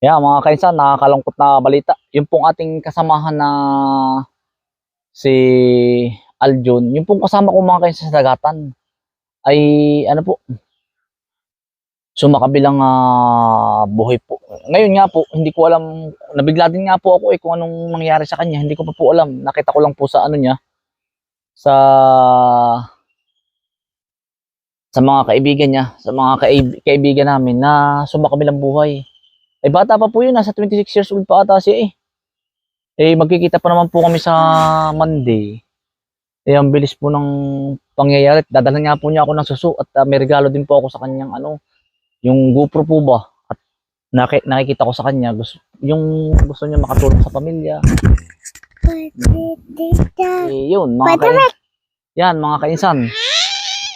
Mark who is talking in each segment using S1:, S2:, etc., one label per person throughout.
S1: Yeah, mga kainsan, nakakalungkot na balita. Yung pong ating kasamahan na si Aljon, yung pong kasama ko mga kainsan sa dagatan, ay ano po, sumakabilang ah, buhay po. Ngayon nga po, hindi ko alam, nabigla din nga po ako eh kung anong nangyari sa kanya. Hindi ko pa po alam. Nakita ko lang po sa ano niya, sa sa mga kaibigan niya, sa mga kaib- kaibigan namin na sumakabilang buhay. Ay bata pa po yun, nasa 26 years old pa ata siya eh. Eh magkikita pa naman po kami sa Monday. Eh ang bilis po ng pangyayari. Dadalhan nga po niya ako ng suso at ah, may regalo din po ako sa kanyang ano, yung GoPro po ba. At naki- nakikita ko sa kanya, gusto, yung gusto niya makatulong sa pamilya. Eh yun, mga kain- yan, mga kainsan.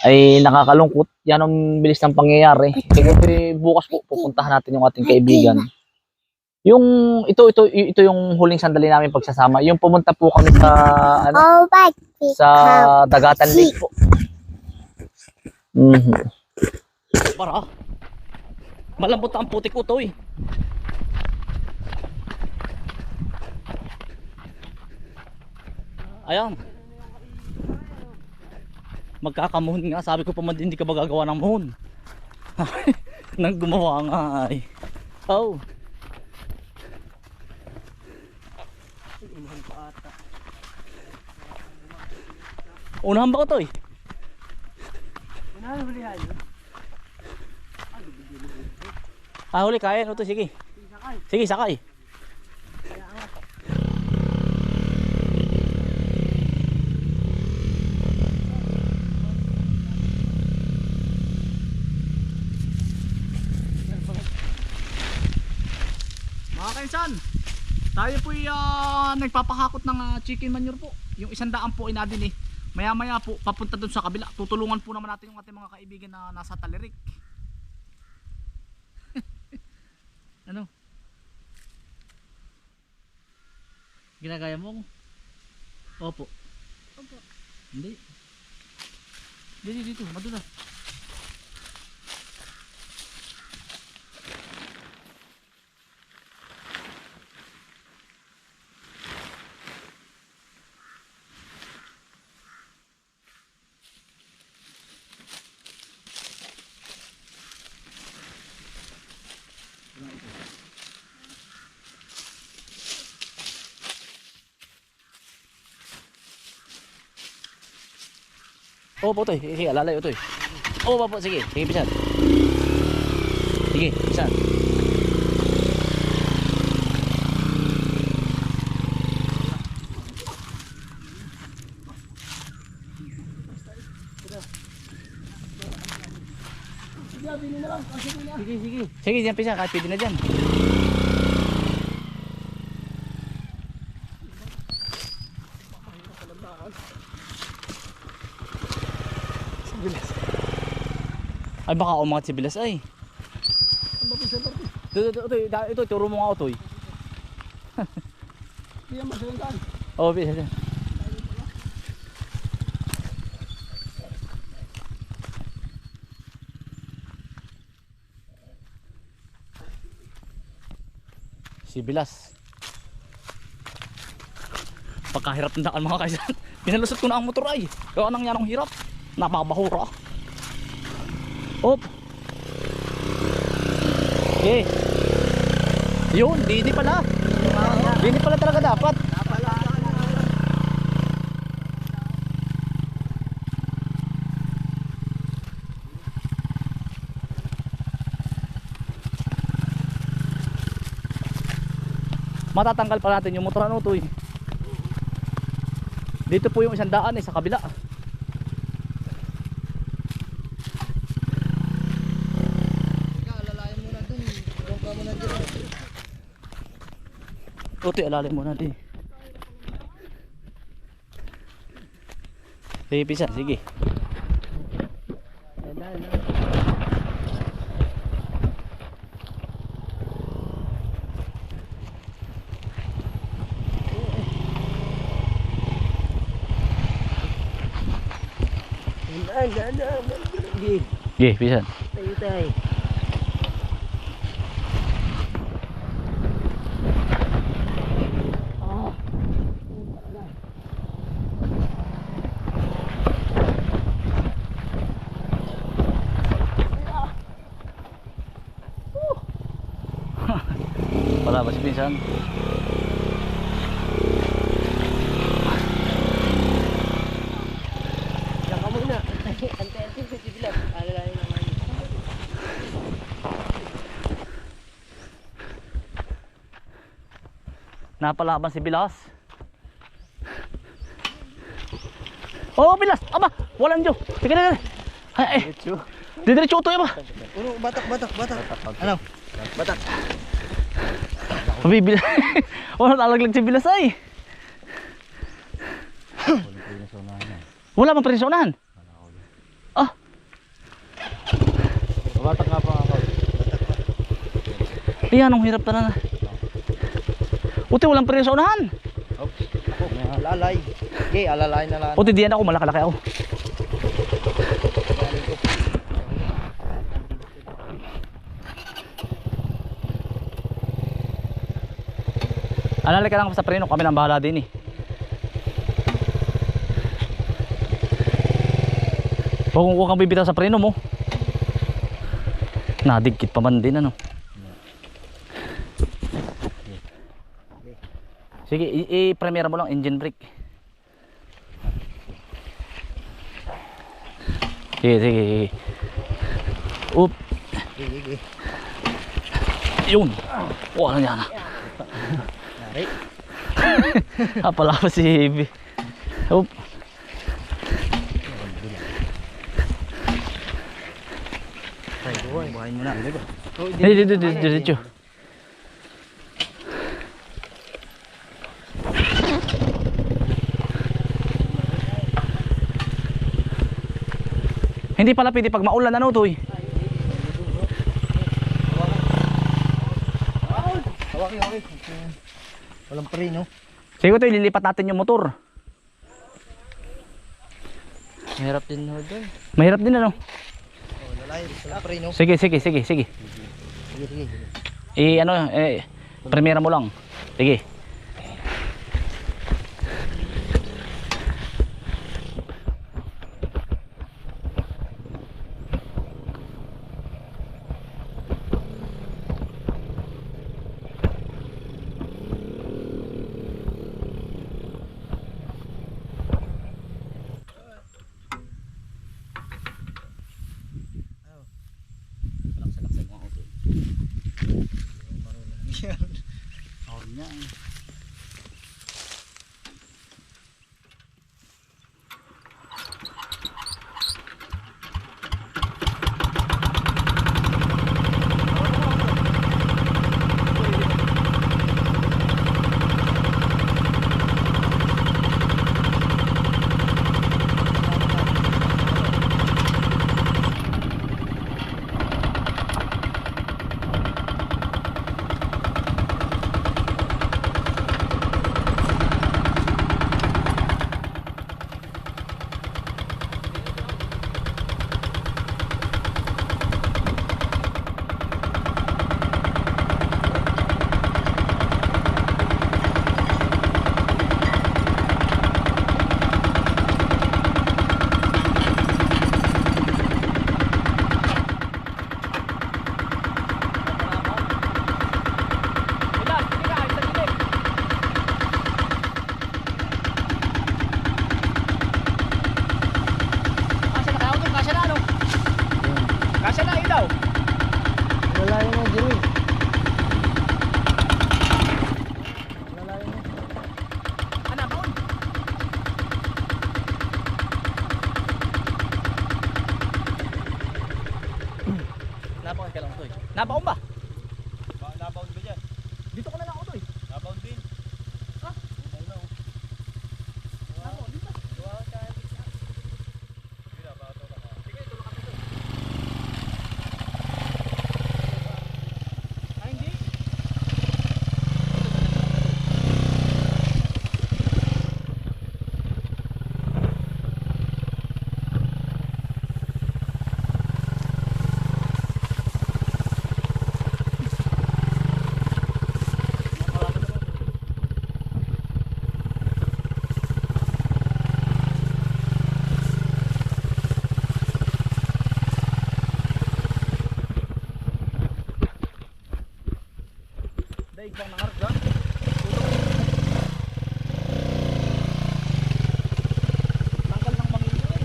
S1: Ay nakakalungkot. Yan ang bilis ng pangyayari. Kaya bukas po pupuntahan natin yung ating kaibigan. Yung ito ito ito yung huling sandali namin pagsasama. Yung pumunta po kami sa ano
S2: Oh,
S1: sa Dagatan Lake po. Mhm. Para. Malambot ang putik ko to eh. Ayan. Magkakamuhon nga. Sabi ko pa man hindi ka ba gagawa ng muhon. Nang gumawa nga ay. Oh. Unahan ba ko to eh? Ah, huli kaya no to sige. Sige, sakay. Mga kainsan, tayo po uh, nagpapahakot ng ah, chicken manure po. Yung isang daan po inadin eh. Maya maya po, papunta dun sa kabila. Tutulungan po naman natin yung ating mga kaibigan na nasa talirik. ano? Ginagaya mo? Opo.
S2: Opo.
S1: Hindi. Dito, dito, madulas. Oo po, Toy. Sige, alalay, Toy. Oo po, po. Sige, sige, pisan. Sige, pisan. Sige, sige. Sige, diyan pisan. Kahit pwede na dyan. Ay baka umangat si Bilas ay. Ito, ito, ito, ito, ito, turo mo nga ito. Oo, bisa dyan. Si Bilas. Pagkahirap ng daan mga kaisan. Pinalusot ko na ang motor ay. Kaya anong yan ang hirap. Napakabahura. Op. Okay. Yun, di di pala. Di di pala talaga dapat. Matatanggal pa natin yung motor ano to eh. Dito po yung isang daan eh sa kabila. Uti, alalim mo natin. Sige, pisa, sige. Sige, pisa. Napalabas pinsan.
S2: Diyan ka muna. Ante-ante sa sibilan. Alalayan naman.
S1: Napalaban si Bilas. Oh, Bilas! Aba! Walang Diyo! Sige na, Ay, ay. Didiretso ito, ba?
S2: Uno, batak, batak, batak. Ano? Batak.
S1: Mabibil. Wala nalaglag si Bilas ay. Wala bang preno sa unahan? Ah,
S2: Batak nga pa ako.
S1: Ayan, ang hirap na na. Uti, walang preno sa unahan.
S2: Ako, alalay. Okay, alalay na lang.
S1: Uti, diyan ako, malakalaki ako. Alala ka lang sa preno, kami nang bahala din eh. Huwag kung kang bibitaw sa preno mo. Nadigkit pa man din ano. Sige, i-premiere mo lang engine brake. Sige, sige, sige.
S2: Sige.
S1: yun. Wala niya na.
S2: Nari.
S1: Ah, pala pa si Heavy. Up.
S2: Ay, buhay. Buhay mo na.
S1: Dito, dito, dito, dito. Hindi pala pwede pag maulan ano to eh.
S2: Hawaki, hawaki. Walang pre, no?
S1: Sige to, ililipat natin yung motor.
S2: Mahirap din ho doon.
S1: Mahirap din ano.
S2: Oh, lalay. Walang pre, no?
S1: Sige, sige, sige, sige.
S2: Sige, sige.
S1: I ano, eh, premiera mo lang. Sige. Kasya Nabaon ka lang to eh. Nabaon ba?
S2: Nabaon ba dyan?
S1: Dito ko na lang ako to eh.
S2: Nabaon din.
S1: Ha?
S2: Ayun o.
S1: Nabaon, dito.
S2: Gawa ka.
S1: Sige, ito lang kami to. Ay, hindi. Daig bang nangarga? Tanggal ng mangingin.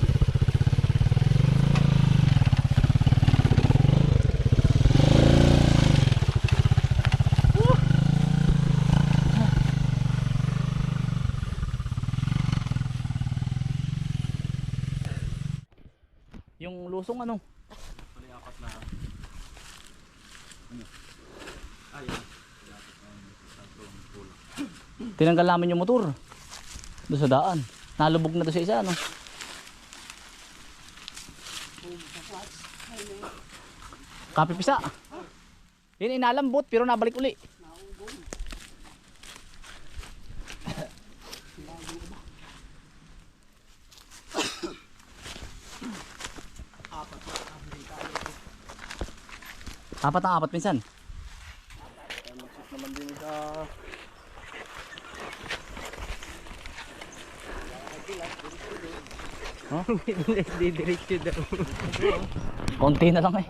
S1: Yung lusong ano? Tinanggal namin yung motor. Doon sa daan. Nalubog na to sa isa, ano? Kape pisa. Yun inalambot pero nabalik uli. Apat na apat minsan.
S3: naman din sa
S2: Didiretso daw.
S1: Konti na lang eh.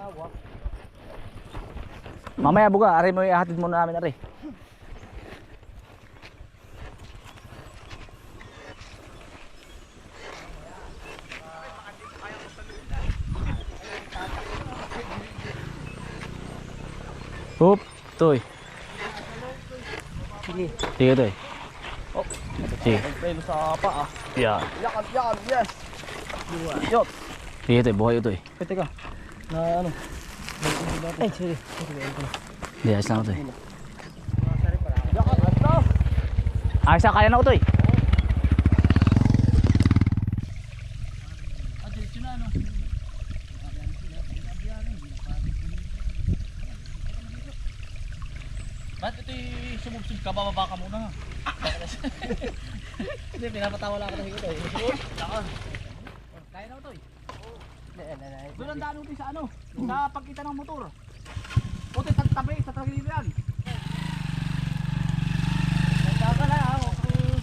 S1: Mamaya buga, ari mo ihatid muna namin ari. Hop, toy.
S2: Sige.
S1: Sige toy. Oh, sige.
S3: Pwede sa paa.
S1: Yan.
S3: Yakan, yakan, yes.
S1: Yot. Sige toy, buhay toy.
S3: Eh, teka. Na ano?
S2: Ay, sorry.
S1: Hindi, ayos ako.
S3: Yakan, at na.
S1: Ayos na, kaya na ako toy. Ba't ito'y sumubsub ka? Bababa ka muna. Hindi, pinapatawa lang ako ng higit eh. Lakon. Kaya na ito eh. Doon ang daan utoy sa ano? Sa pagkita ng motor. Utoy, sa tabi, sa tragilid yan.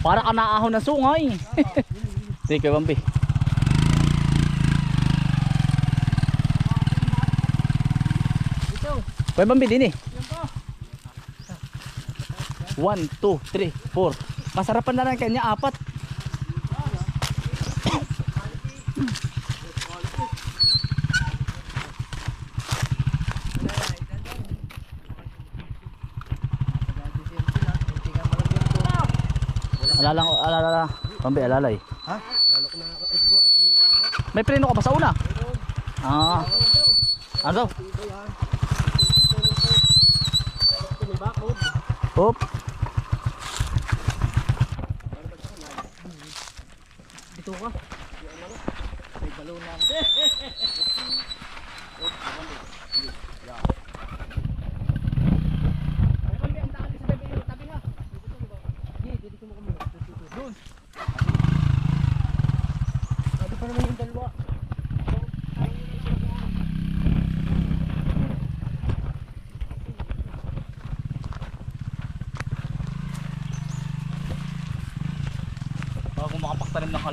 S1: Para ka naahon na sungay. Sige, Bambi. Kay Bambi din eh. 1, 2, 3, 4. Masarapan na lang kanya apat. Alala ko, Bambi, alalay.
S3: Ha?
S1: May preno ka ba sa una? Ah. Ano daw? Hop.
S2: Ito ka. Ano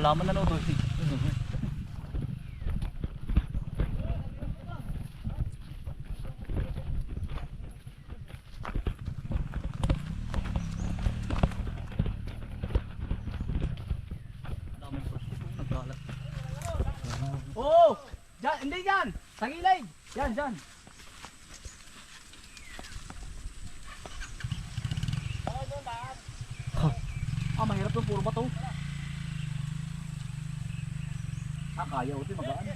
S1: halaman ano to. Oh! Diyan, hindi diyan. Sa gilid. Diyan, diyan. Ah, mahirap to, puro bato. Ah, kaya ito, magaan.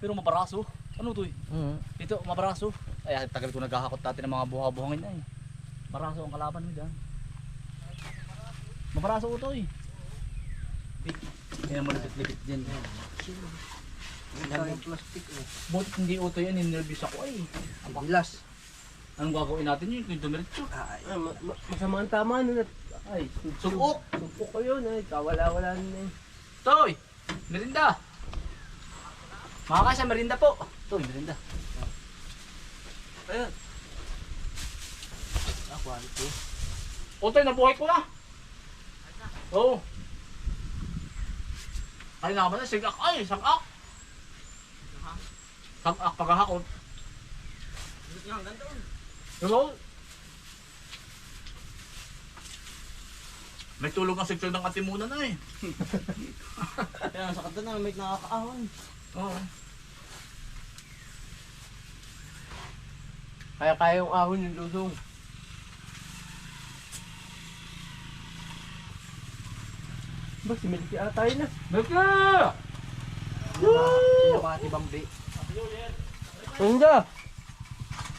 S1: Pero mabaraso. Ano to eh?
S2: Hmm.
S1: Ito, mabaraso. Ay, tagal ko naghahakot dati ng mga buha-buhangin na eh. Mabaraso ang kalaban mo dyan. Mabaraso ko to eh. Yan ang malipit-lipit dyan.
S3: Ang plastic eh.
S1: Buti hindi uto yan, ninervous ako ay.
S3: Bilas.
S1: Anong gagawin natin yun? Yung dumiretso.
S3: Ah, ma- ma- masama ang tama at
S1: Ay, sugok!
S3: Supo ko yun eh. Kawala-wala na eh.
S1: Toy! Merinda! Makakasya, merinda po. Toy, merinda.
S3: Ayun. Ah, quality.
S1: Otoy, nabuhay ko na. Oo. Ay, nga ba na? Sigak. Ay, sagak.
S4: Pag ah, paghahakot. Hello? May tulog ang seksyon ng atimunan na eh.
S3: Kaya sa kanta na, may nakakaawan.
S4: Oo.
S3: Kaya kaya yung ahon yung lusong. Ba, si Melky ata yun na.
S4: Beka!
S3: Sinabati Bambi. Hindi.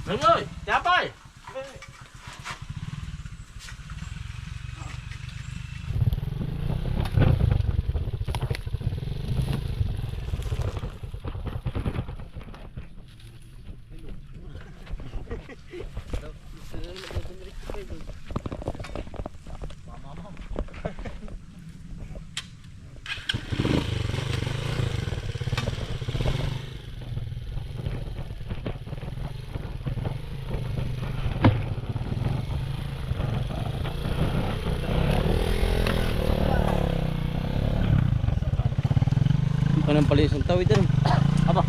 S4: Ngayon! Yapay!
S3: Anong tawid ano?
S1: Aba.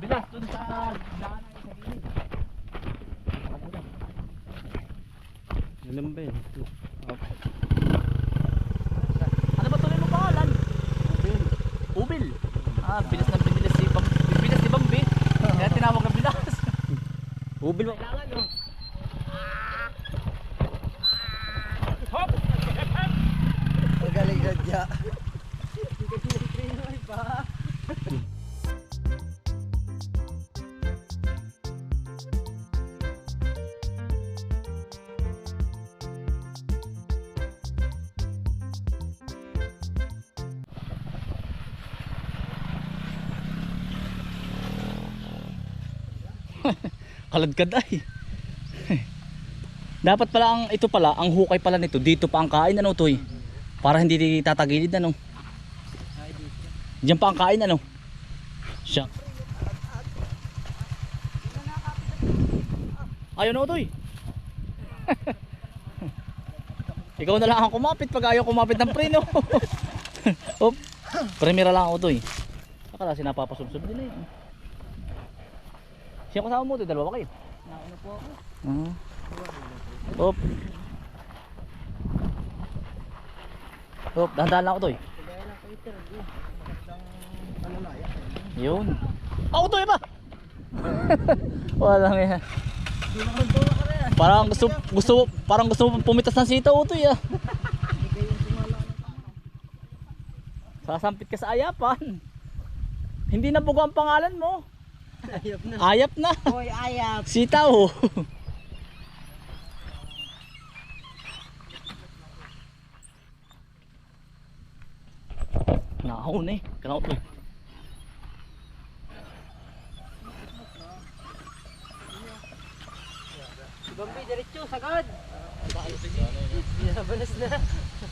S1: Bilas dun sa daanan sa gilid.
S3: Ilan ba yun?
S1: Ano ba tuloy mo pangalan? Ubil. Ubil. Ah, bilas na binilas si Bam. Bilas si Bambi. Kaya tinawag na bilas.
S3: Ubil mo.
S1: Kaladkad ay. Dapat pala ang ito pala, ang hukay pala nito dito pa ang kain ano toy. Para hindi tatagilid ano. Diyan pa ang kain ano. Siya. Ayaw na toy. Ikaw na lang ang kumapit pag ayaw kumapit ng preno. Op. Primera lang ako toy. Akala sinapapasubsob din eh. Siya kasama mo to, dalawa ba kayo?
S2: Nauna po ako.
S1: Ah. Op. Op, dahan-dahan lang ako to eh. Yun. Ako to eh ba? Wala nga yan. Parang gusto, gusto, parang gusto mo pumitas ng sitaw to ah. Sasampit ka sa ayapan. Hindi na bugo ang pangalan mo.
S3: Ayop na.
S1: Ayap na.
S2: Hoy, ayap.
S1: Sitaw. Nahon eh. Kanaot mo.
S2: Bambi, diretso, sagad. Binabanas na.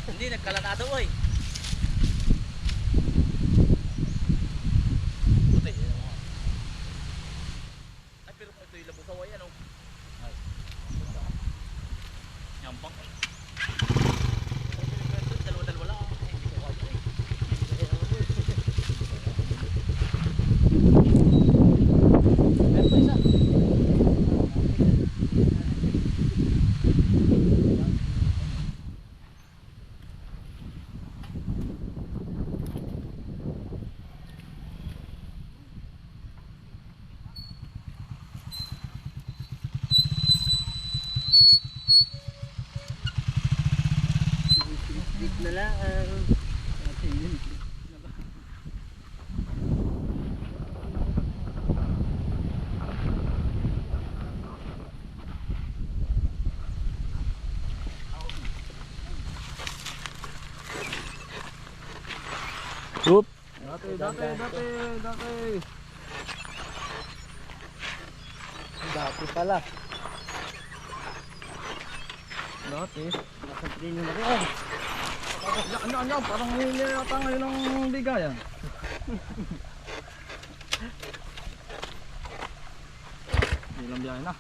S1: Hindi, nagkalanado eh. Puti. Ay, pero ito yung labusaw ay ano. Ay. Yampang eh. Dalawa-dalawa lang. Ay, hindi ko kaya eh. Meron pa isa.
S2: Dik na lang.
S1: Oop.
S3: Dati, dati, dati, dati. Dati pala. Dati.
S2: Nasa preno na rin.
S3: Ano, ano, parang hindi yata ngayon ang bigayan. Ilang biyahe na.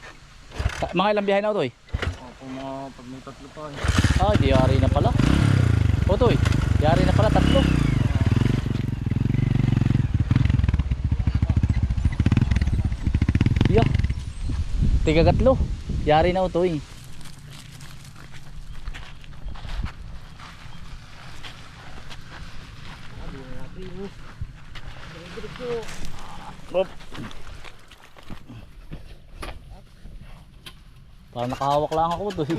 S1: Mga ilang biyahe na ito eh.
S3: Opo. Mga pag may tatlo pa eh.
S1: Ah, di yari na pala. Otoy, yari na pala tatlo. Yeah. Tiga gatlo. Yari na utoy. Op. Parang nakahawak lang ako doon.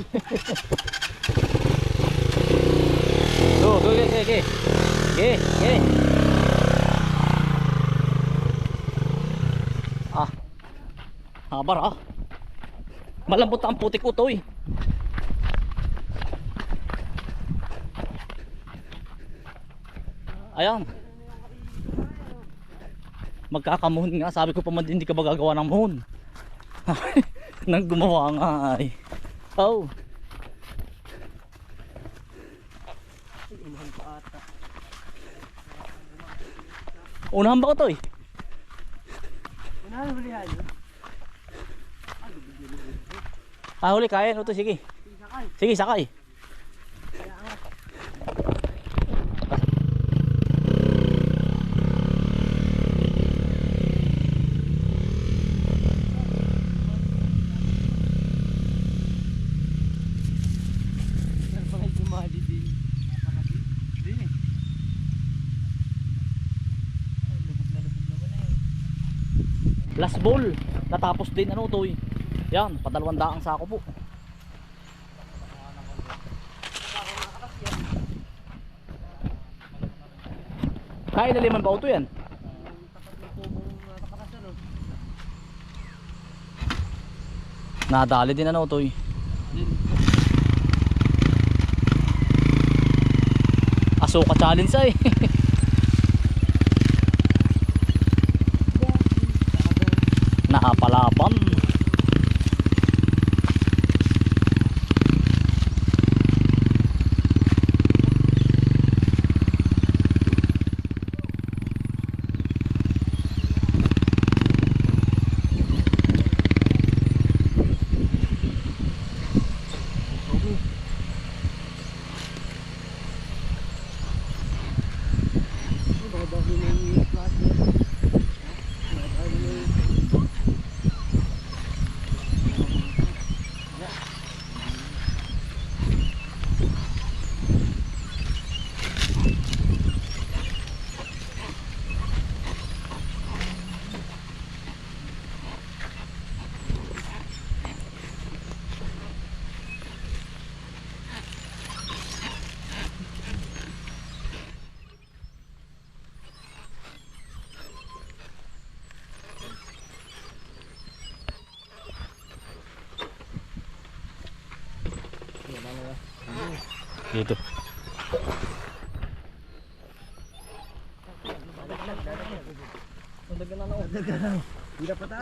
S1: Go, go, go, go, go. Ge, ge. Ah. Habar ah. Malambot ang putik ko to eh. Ayan. Magkakamuhon nga. Sabi ko pa man hindi ka ba gagawa ng muhon. Nang gumawa nga ay. Oh. Unahan ba ko to eh?
S2: Unahan yan.
S1: Ah, huli kaya no to sige. Sige, sakay.
S2: Meron pa kayo dumali din.
S3: Hindi eh.
S2: Ay, lubog na lubog naman na yun.
S1: Last ball. Natapos din ano to eh. Yan, padalawang daang sako po. Kaya na liman ba ito yan? Nadali din ano to eh. Asuka challenge ay. Dito.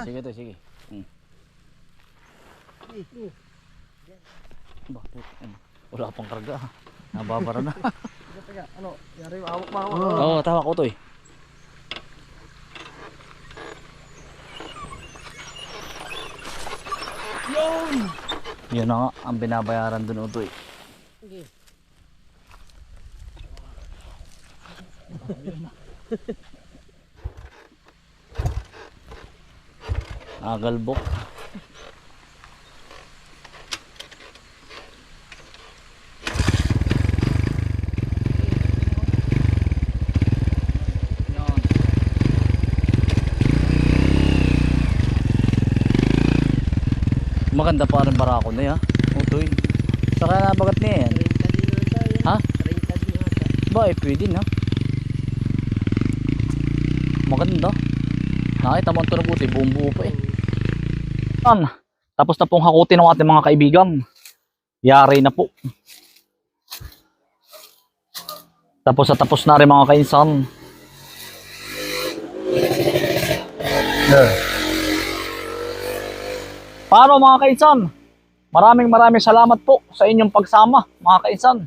S1: Sige to, sige. Hmm. Bakit? Ano? Wala pang karga. Nababara na.
S3: Ano, yari awak pa ako.
S1: Oo, oh, tawa ko to eh. Yun! Yun na nga, ang binabayaran dun ito eh.
S2: Sige.
S1: Agalbok. Maganda pa rin barako na ya. Utoy. Saka nabagat niya yan.
S2: 30 din naman tayo.
S1: Ha?
S2: 30 din ata.
S1: Ba, eh, pwede na. Maganda. Nakita mo ang tunog buti, buong buo pa eh. Yan. Tapos na pong hakutin ng ating mga kaibigan. Yari na po. Tapos na tapos na rin mga kainsan. Paano mga kainsan? Maraming maraming salamat po sa inyong pagsama mga kainsan.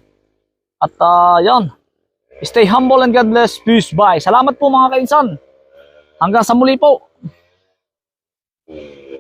S1: At ah, yan. Stay humble and God bless. Peace. Bye. Salamat po mga kainsan. Hanggang sa muli po.